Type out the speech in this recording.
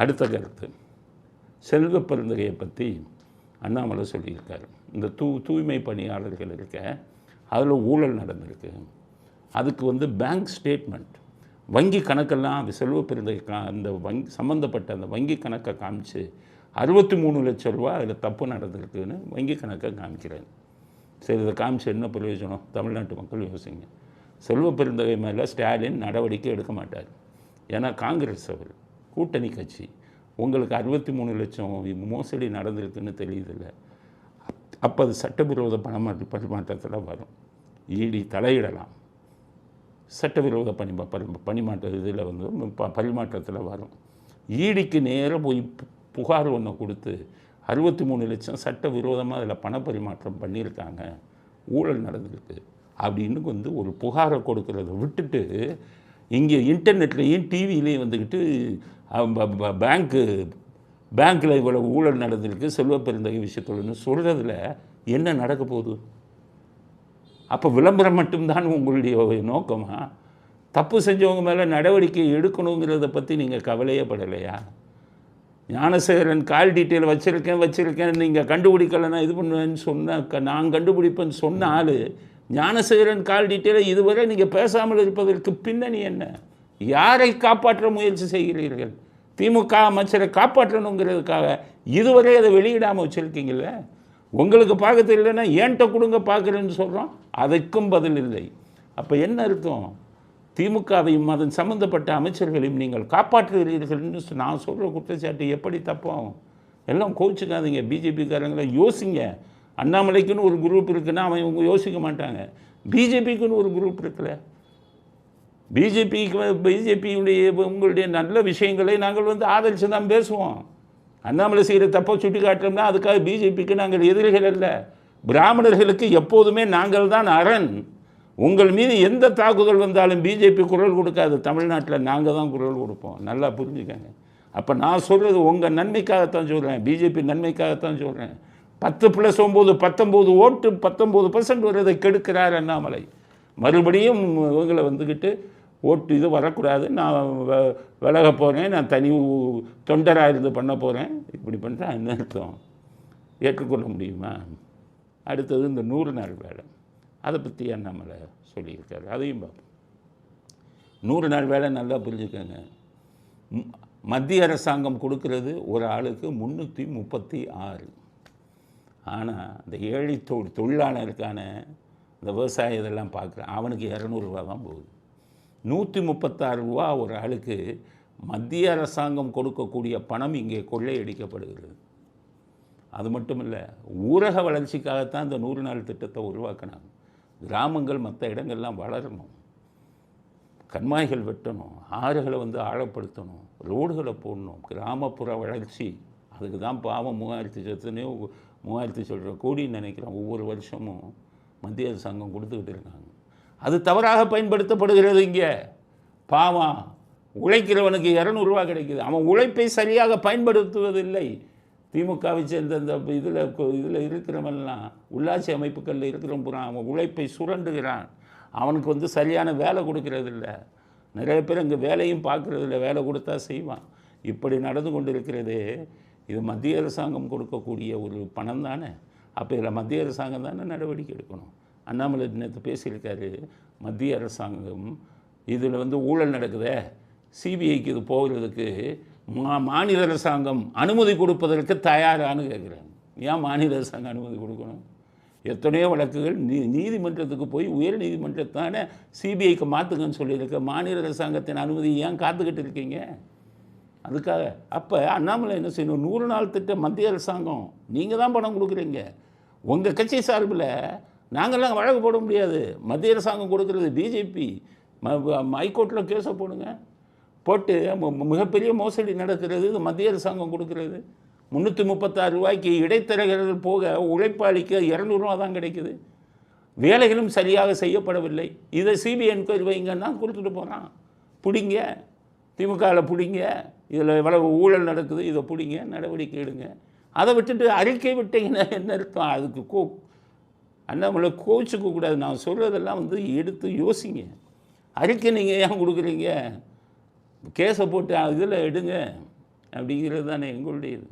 அடுத்த கருத்து. செல்வ பெருந்தகையை பற்றி அண்ணாமலை சொல்லியிருக்காரு. இந்த தூ தூய்மை பணியாளர்கள் இருக்க அதில் ஊழல் நடந்திருக்கு. அதுக்கு வந்து பேங்க் ஸ்டேட்மெண்ட் வங்கி கணக்கெல்லாம் அது செல்வ பெருந்தகை கா அந்த வங்கி சம்மந்தப்பட்ட அந்த வங்கி கணக்கை காமிச்சு அறுபத்தி மூணு லட்ச ரூபா அதில் தப்பு நடந்திருக்குன்னு வங்கி கணக்கை காமிக்கிறேன் சரி இதை காமிச்சு என்ன பிரயோஜனம்? தமிழ்நாட்டு மக்கள் யோசிங்க. செல்வ பெருந்தகை மேலே ஸ்டாலின் நடவடிக்கை எடுக்க மாட்டார். ஏன்னா காங்கிரஸ் அவர். கூட்டணி கட்சி. உங்களுக்கு அறுபத்தி மூணு லட்சம் மோசடி நடந்திருக்குன்னு தெரியுதில்ல. அப்போ அது சட்டவிரோத பணமாற்று பரிமாற்றத்தில் வரும். இடி தலையிடலாம். சட்டவிரோத பணி பரி- பணிமாற்ற இதில் வந்து ப- பரிமாற்றத்தில் வரும். ஈடிக்கு நேராக போய் பு- புகார் ஒன்று கொடுத்து அறுபத்தி மூணு லட்சம் சட்டவிரோதமாக அதில் பணப்பரிமாற்றம் பண்ணியிருக்காங்க. ஊழல் நடந்திருக்கு. அப்படின்னு வந்து ஒரு புகாரை கொடுக்கறத விட்டுட்டு இங்கே இன்டர்நெட்லேயும் டிவிலையும் வந்துக்கிட்டு பேங்க்கு பேங்க்கில் இவ்வளவு ஊழல் நடந்திருக்கு செல்வ பெருந்தகை விஷயத்துலன்னு சொல்கிறதுல என்ன நடக்க போகுது? அப்போ விளம்பரம் மட்டும்தான் உங்களுடைய நோக்கமாக தப்பு செஞ்சவங்க மேலே நடவடிக்கை எடுக்கணுங்கிறத பற்றி நீங்கள் கவலையே படலையா? ஞானசேகரன் கால் டீட்டெயில் வச்சுருக்கேன் வச்சுருக்கேன் நீங்கள் கண்டுபிடிக்கலைன்னா இது பண்ணுவேன்னு சொன்ன க- நான் கண்டுபிடிப்பேன்னு சொன்ன ஆள் ஞானசேகரன் கால் டீட்டெயிலை இதுவரை நீங்கள் பேசாமல் இருப்பதற்கு பின்னணி என்ன? யாரை காப்பாற்ற முயற்சி செய்கிறீர்கள்? திமுக அமைச்சரை காப்பாற்றணுங்கிறதுக்காக இதுவரை அதை வெளியிடாமல் வச்சுருக்கீங்கள உங்களுக்கு பார்க்க தெரியலன்னா ஏன்ட்ட கொடுங்க பார்க்குறேன்னு சொல்கிறோம் அதற்கும் பதில் இல்லை. அப்போ என்ன அர்த்தம்? திமுகவையும் அதன் சம்பந்தப்பட்ட அமைச்சர்களையும் நீங்கள் காப்பாற்றுகிறீர்கள்னு சொ- நான் சொல்கிற குற்றச்சாட்டு எப்படி தப்பாகும் எல்லாம் கோவிச்சுக்காதீங்க. பிஜேபிக்காரங்களை யோசிங்க. அண்ணாமலைக்குன்னு ஒரு குரூப் இருக்குன்னா அவன் இவங்க யோசிக்க மாட்டாங்க. பிஜேபிக்குன்னு ஒரு குரூப் இருக்குல்ல. பிஜேபிக்கு பிஜேபியுடைய உங்களுடைய நல்ல விஷயங்களை நாங்கள் வந்து ஆதரித்து தான் பேசுவோம். அண்ணாமலை செய்கிற தப்பை சுட்டி காட்டுறோம்னா அதுக்காக பிஜேபிக்கு நாங்கள் எதிரிகள் அல்ல. பிராமணர்களுக்கு எப்போதுமே நாங்கள் தான் அரண். உங்கள் மீது எந்த தாக்குதல் வந்தாலும் பிஜேபி குரல் கொடுக்காது. தமிழ்நாட்டில் நாங்கள் தான் குரல் கொடுப்போம். நல்லா புரிஞ்சுக்கங்க. அப்போ நான் சொல்கிறது உங்கள் நன்மைக்காகத்தான் சொல்கிறேன் பிஜேபி நன்மைக்காகத்தான் சொல்கிறேன் பத்து ப்ளஸ் ஒம்பது பத்தொம்போது ஓட்டு பத்தொம்போது பர்சன்ட் வர்றதை கெடுக்கிறார் அண்ணாமலை. மறுபடியும் இவங்களை வந்துக்கிட்டு ஓட்டு இது வரக்கூடாது. நான் வ- விலக போகிறேன் நான் தனி தொண்டராக இருந்து பண்ண போகிறேன் இப்படி பண்ணுறா என்ன அர்த்தம்? ஏற்றுக்கொள்ள முடியுமா? அடுத்தது இந்த நூறு நாள் வேலை. அதை பற்றி அண்ணாமலை சொல்லியிருக்காரு. அதையும் பார்ப்போம். நூறு நாள் வேலை நல்லா புரிஞ்சுக்கோங்க. மத்திய அரசாங்கம் கொடுக்கறது ஒரு ஆளுக்கு முந்நூற்றி முப்பத்தி ஆறு. ஆனால் இந்த ஏழை தொ தொழிலாளருக்கான இந்த விவசாயம் இதெல்லாம் பார்க்குறேன். அவனுக்கு இரநூறுவா தான் போகுது. நூற்றி முப்பத்தாறு ரூபா ஒரு ஆளுக்கு மத்திய அரசாங்கம் கொடுக்கக்கூடிய பணம் இங்கே கொள்ளையடிக்கப்படுகிறது. அது மட்டும் இல்லை ஊரக வளர்ச்சிக்காகத்தான் இந்த நூறு நாள் திட்டத்தை உருவாக்கினாங்க. கிராமங்கள் மற்ற இடங்கள்லாம் வளரணும். கண்மாய்கள் வெட்டணும். ஆறுகளை வந்து ஆழப்படுத்தணும். ரோடுகளை போடணும். கிராமப்புற வளர்ச்சி. அதுக்கு தான் பாவம் மூவாயிரத்தி சொத்துனையோ மூவாயிரத்தி சொல்கிற கோடின்னு நினைக்கிறோம் ஒவ்வொரு வருஷமும் மத்திய அரசாங்கம் கொடுத்துக்கிட்டு இருக்காங்க. அது தவறாக பயன்படுத்தப்படுகிறது இங்கே. பாவம். உழைக்கிறவனுக்கு இரநூறுவா கிடைக்குது. அவன் உழைப்பை சரியாக பயன்படுத்துவதில்லை. திமுகவை சேர்ந்த இந்த இதில் இதில் இருக்கிறவன்லாம் உள்ளாட்சி அமைப்புகளில் இருக்கிறவன் பூரா அவன் உழைப்பை சுரண்டுகிறான். அவனுக்கு வந்து சரியான வேலை கொடுக்கறதில்ல. நிறைய பேர் இங்கே வேலையும் பார்க்குறதில்ல. வேலை கொடுத்தா செய்வான். இப்படி நடந்து கொண்டு இருக்கிறதே இது மத்திய அரசாங்கம் கொடுக்கக்கூடிய ஒரு பணம் தானே. அப்போ இதில் மத்திய அரசாங்கம் தானே நடவடிக்கை எடுக்கணும்? அண்ணாமலை நேற்று பேசியிருக்காரு மத்திய அரசாங்கம். இதில் வந்து ஊழல் நடக்குதே. சிபிஐக்கு இது போகிறதுக்கு மா மாநில அரசாங்கம் அனுமதி கொடுப்பதற்கு தயாரானு கேட்குறாங்க ஏன் மாநில அரசாங்கம் அனுமதி கொடுக்கணும்? எத்தனையோ வழக்குகள் நீ நீதிமன்றத்துக்கு போய் உயர் நீதிமன்றத்தானே சிபிஐக்கு மாற்றுங்கன்னு சொல்லியிருக்க மாநில அரசாங்கத்தின் அனுமதி ஏன் காத்துக்கிட்டு இருக்கீங்க? அதுக்காக. அப்போ அண்ணாமலை என்ன செய்யணும்? நூறு நாள் திட்டம் மத்திய அரசாங்கம். நீங்கள் தான் பணம் கொடுக்குறீங்க. உங்கள் கட்சி சார்பில் நாங்கள்லாம் வழக்கு போட முடியாது. மத்திய அரசாங்கம் கொடுக்குறது பிஜேபி ஹைகோர்ட்டில் கேஸை போடுங்க. போட்டு மிகப்பெரிய மோசடி நடக்கிறது இது மத்திய அரசாங்கம் கொடுக்கறது. முந்நூற்றி முப்பத்தாறு ரூபாய்க்கு இடைத்தரகர்கள் போக உழைப்பாளிக்கு இரநூறுவா தான் கிடைக்குது. வேலைகளும் சரியாக செய்யப்படவில்லை. இதை சிபிஐ என்கொயரி வைங்கன்னா கொடுத்துட்டு போகிறான் பிடிங்க. திமுகவில் பிடிங்க. இதில் இவ்வளவு ஊழல் நடக்குது இதை பிடிங்க நடவடிக்கை எடுங்க. அதை விட்டுட்டு அறிக்கை விட்டீங்கன்னா என்ன இருக்கும் அதுக்கு கோ அண்ணாமலை கோச்சுக்க கூடாது. நான் சொல்கிறதெல்லாம் வந்து எடுத்து யோசிங்க. அறிக்கை நீங்கள் ஏன் கொடுக்குறீங்க? கேஸை போட்டு இதில் எடுங்க. அப்படிங்கிறது தானே எங்களுடைய இது